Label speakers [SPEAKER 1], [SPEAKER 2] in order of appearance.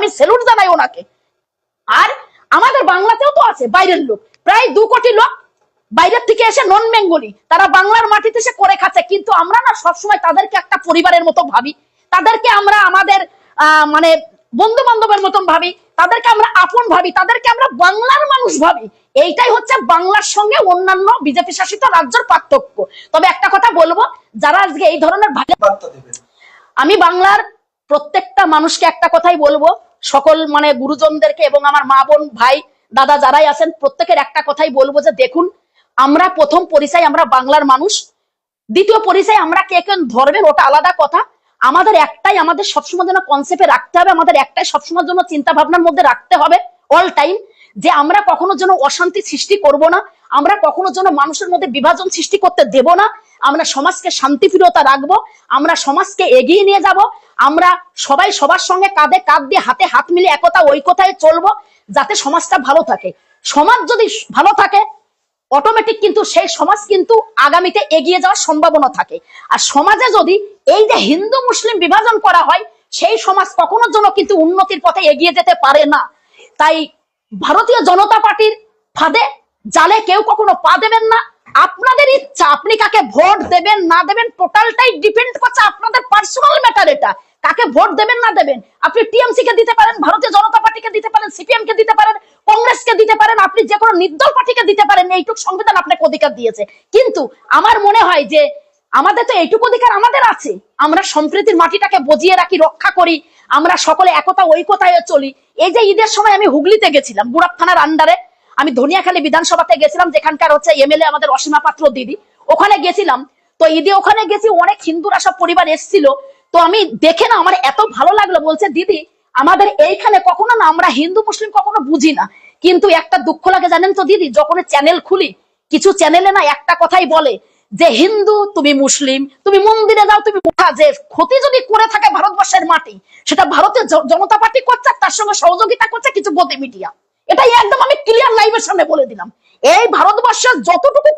[SPEAKER 1] আমি সেলুট জানাই ওনাকে। আর আমাদের বাংলাতেও তো আছে বাইরের লোক। প্রায় দু কোটি লোক বাইরের থেকে এসে নন বেঙ্গলি তারা বাংলার মাটিতে এসে করে খাচ্ছে। কিন্তু আমরা না সবসময় তাদেরকে একটা পরিবারের মতো ভাবি। তাদেরকে আমরা আমাদের মানে বন্ধু বান্ধবের মতন ভাবি। তাদেরকে আমরা আপন ভাবি। তাদেরকে আমরা বাংলার মানুষ ভাবি। এইটাই হচ্ছে বাংলার সঙ্গে অন্যান্য বিজেপি শাসিত রাজ্যের পার্থক্য। তবে একটা কথা বলব যারা আজকে এই ধরনের আমি বাংলার প্রত্যেকটা মানুষকে একটা কথাই বলব সকল মানে গুরুজনদেরকে এবং আমার মা বোন, ভাই, দাদা যারাই আছেন, প্রত্যেকের একটা কথাই বলব যে দেখুন, আমরা প্রথম পরিচয় আমরা বাংলার মানুষ। দ্বিতীয় পরিচয় আমরা কে কেন ধরবেন, ওটা আলাদা কথা। আমাদের একটাই, আমাদের সবসময় যেন কনসেপ্টে রাখতে হবে, আমাদের একটাই সবসময় জন্য চিন্তা ভাবনার মধ্যে রাখতে হবে অল টাইম যে আমরা কখনো যেন অশান্তি সৃষ্টি করব না, আমরা কখনো যেন মানুষের মধ্যে বিভাজন সৃষ্টি করতে দেব না আমরা সমাজকে শান্তিপ্রিয়তা রাখব, আমরা সমাজকে এগিয়ে নিয়ে যাব, আমরা সবাই সবার সঙ্গে কাঁধে কাঁধ দিয়ে হাতে হাত মিলে একতা ঐক্যতায় চলবো যাতে সমাজটা ভালো থাকে। সমাজ যদি ভালো থাকে অটোমেটিক কিন্তু সেই সমাজ কিন্তু আগামীতে এগিয়ে যাওয়ার সম্ভাবনা থাকে। আর সমাজে যদি এই যে হিন্দু মুসলিম বিভাজন করা হয়, সেই সমাজ কখনো জন্য কিন্তু উন্নতির পথে এগিয়ে যেতে পারে না। তাই ভারতীয় জনতা পার্টির ফাঁদে জালে কেউ কখনো পা দেবেন না আপনাদের ইচ্ছা আপনি কাকে ভোট দেবেন, না দেবেন টোটালটাই ডিপেন্ড করছে আপনাদের পার্সোনাল ম্যাটার এটা। কাকে ভোট দেবেন, না দেবেন? আপনি টিএমসি কে দিতে পারেন, ভারতীয় জনতা পার্টিকে দিতে পারেন সিপিএম কে দিতে পারেন, কংগ্রেসকে দিতে পারেন, আপনি যে কোনো নির্দল পার্টিকে দিতে পারেন, এইটুক সংবিধান আপনাকে অধিকার দিয়েছে। কিন্তু আমার মনে হয় যে আমাদের তো এইটুকু অধিকার আমাদের আছে। আমরা সম্প্রীতির মাটিটাকে বজিয়ে রাখি, রক্ষা করি, আমরা সকলে একতা ঐকতায় চলি। এই যে ঈদের সময় আমি হুগলিতে গেছিলাম বুড়াপ থানার আন্ডারে আমি ধনিয়াখালী বিধানসভাতে গেছিলাম, যেখানকার হচ্ছে এমএলএ আমাদের অসীমা পাত্র দিদি। ওখানে গেছিলাম। তো ঈদে ওখানে গেছি, অনেক হিন্দুরা সব পরিবার এসেছিল। তো আমি দেখে না, আমার এত ভালো লাগল, বলছে, দিদি, আমাদের এইখানে কখনো না, আমরা হিন্দু, মুসলিম কখনো বুঝি না। কিন্তু একটা দুঃখ লাগে জানেন তো দিদি, যখন চ্যানেল খুলি, কিছু চ্যানেলে না একটা কথাই বলে যে, হিন্দু, তুমি মুসলিম, তুমি মন্দিরে যাও, তুমি যে ক্ষতি যদি করে থাকে ভারতবর্ষের মাটি, সেটা ভারতের জনতা পার্টি করছে তার সঙ্গে সহযোগিতা করছে কিছু গতি মিডিয়া। এটাই একদম আমি ক্লিয়ার লাইভের সামনে বলে দিলাম। এই ভারতবর্ষের যতটুকু